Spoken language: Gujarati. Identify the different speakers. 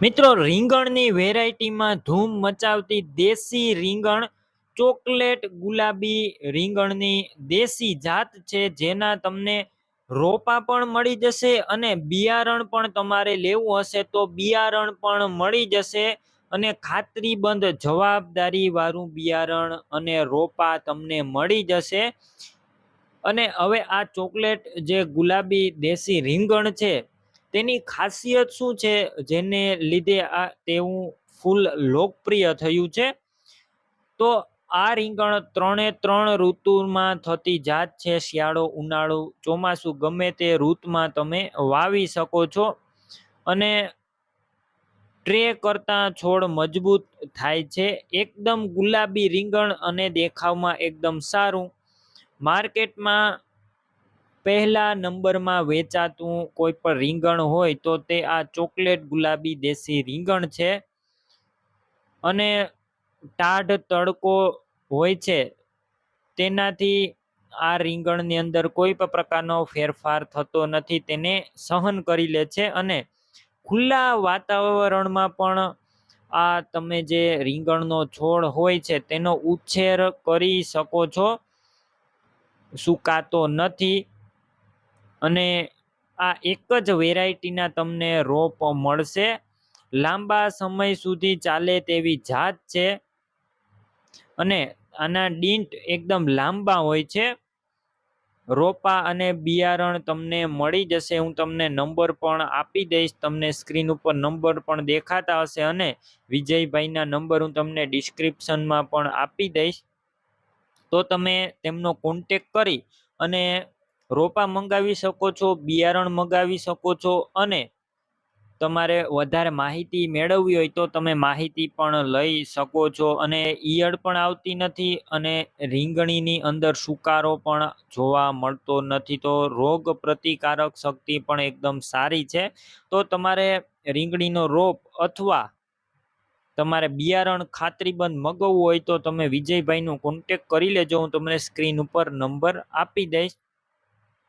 Speaker 1: મિત્રો, રીંગણની વેરાયટીમાં ધૂમ મચાવતી દેશી રીંગણ, ચોકલેટ ગુલાબી રીંગણની દેશી જાત છે, જેના તમને રોપા પણ મળી જશે અને બિયારણ પણ તમારે લેવું હશે તો બિયારણ પણ મળી જશે અને ખાતરીબંધ જવાબદારી વાળું બિયારણ અને રોપા તમને મળી જશે. અને હવે આ ચોકલેટ જે ગુલાબી દેશી રીંગણ છે તેની ખાસિયત શું છે? જેને લીધે આ તેવું ફૂલ લોકપ્રિય થયું છે. તો આ રીંગણ ત્રણે ત્રણ ઋતુમાં થતી જાત છે. શિયાળો, ઉનાળો, ચોમાસું, ગમે તે ઋતુમાં તમે વાવી શકો છો. અને ટ્રે કરતાં છોડ મજબૂત થાય છે. એકદમ ગુલાબી રીંગણ અને દેખાવમાં એકદમ સારું. માર્કેટમાં પહેલા નંબરમાં વેચાતું કોઈ પણ રીંગણ હોય તો તે આ ચોકલેટ ગુલાબી દેશી રીંગણ છે. અને ટાઢ તડકો હોય છે. તેનાથી આ રીંગણની અંદર કોઈ પણ પ્રકારનો ફેરફાર થતો નથી. તેને સહન કરી લે છે અને ખુલ્લા વાતાવરણમાં પણ આ તમે જે રીંગણનો છોડ હોય છે તેનો ઉછેર કરી શકો છો. સુકાતો નથી. અને આ એક જ વેરાયટીના તમને રોપ મળશે. લાંબા સમય સુધી ચાલે તેવી જાત છે. અને આના ડીંટ એકદમ લાંબા હોય છે. રોપા અને બિયારણ તમને મળી જશે. હું તમને નંબર પણ આપી દઈશ. તમને સ્ક્રીન ઉપર નંબર પણ દેખાતા હશે અને વિજયભાઈના નંબર હું તમને ડિસ્ક્રિપ્શનમાં પણ આપી દઈશ. તો તમે તેમનો કોન્ટેક કરી અને રોપા મંગાવી શકો છો, બિયારણ મંગાવી શકો છો અને તમારે વધારે માહિતી મેળવવી હોય તો તમે માહિતી પણ લઈ શકો છો અને ઈયળ પણ આવતી નથી અને રીંગણીની અંદર સુકારો પણ જોવા મળતો નથી. તો રોગ પ્રતિકારક શક્તિ પણ એકદમ સારી છે. તો તમારે રીંગણીનો રોપ અથવા તમારે બિયારણ ખાતરીબંધ મગવવું હોય તો તમે વિજયભાઈનો કોન્ટેક કરી લેજો. હું તમને સ્ક્રીન ઉપર નંબર આપી દઈશ.